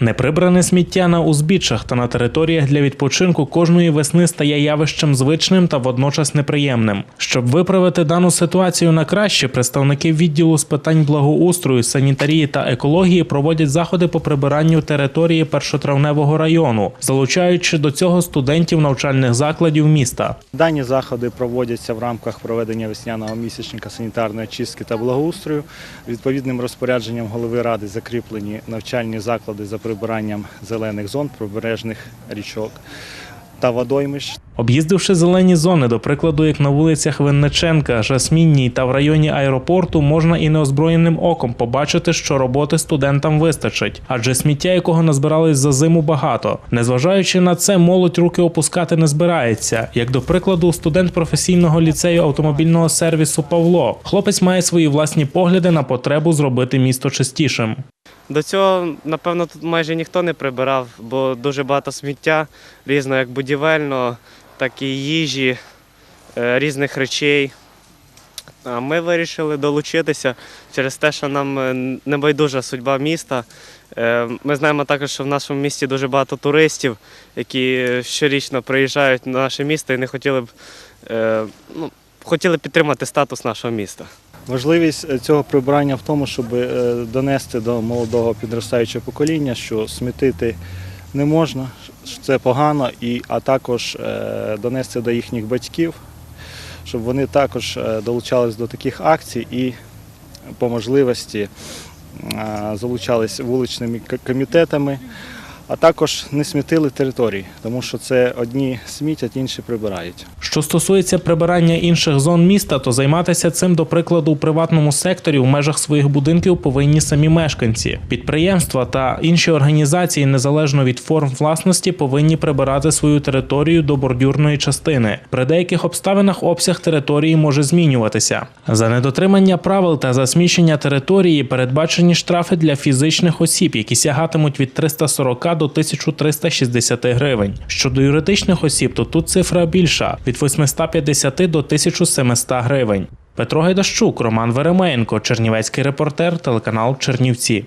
Неприбране сміття на узбіччях та на територіях для відпочинку кожної весни стає явищем звичним та водночас неприємним. Щоб виправити дану ситуацію на краще, представники відділу з питань благоустрою, санітарії та екології проводять заходи по прибиранню території першотравневого району, залучаючи до цього студентів навчальних закладів міста. Дані заходи проводяться в рамках проведення весняного місячника санітарної очистки та благоустрою. Відповідним розпорядженням голови ради закріплені навчальні заклади за прибиранням зелених зон, прибережних річок та водоймищ. Об'їздивши зелені зони, до прикладу, як на вулицях Винниченка, Жасмінній та в районі аеропорту, можна і неозброєним оком побачити, що роботи студентам вистачить, адже сміття, якого назбирались за зиму, багато. Незважаючи на це, молодь руки опускати не збирається. Як до прикладу, студент професійного ліцею автомобільного сервісу Павло. Хлопець має свої власні погляди на потребу зробити місто чистішим. До цього, напевно, тут майже ніхто не прибирав, бо дуже багато сміття, різного як будівельного, так і їжі, е, різних речей. А ми вирішили долучитися через те, що нам е, небайдужа судьба міста. Е, Ми знаємо також, що в нашому місті дуже багато туристів, які щорічно приїжджають на наше місто і не хотіли б ну, хотіли підтримати статус нашого міста. Важливість е, цього прибирання в тому, щоб е, донести до молодого підростаючого покоління, що смітити не можна, що це погано, а також е, донести до їхніх батьків, щоб вони також долучались до таких акцій і по можливості залучались вуличними комітетами, а також не смітили території, тому що це одні смітять, інші прибирають. Що стосується прибирання інших зон міста, то займатися цим, до прикладу, у приватному секторі в межах своїх будинків повинні самі мешканці. Підприємства та інші організації, незалежно від форм власності, повинні прибирати свою територію до бордюрної частини. При деяких обставинах обсяг території може змінюватися. За недотримання правил та засмічення території передбачені штрафи для фізичних осіб, які сягатимуть від 340 до 1360 гривень. Щодо юридичних осіб, то тут цифра більша від 850 до 1700 гривень. Петро Гайдащук, Роман Веремеєнко, Чернівецький репортер, телеканал Чернівці.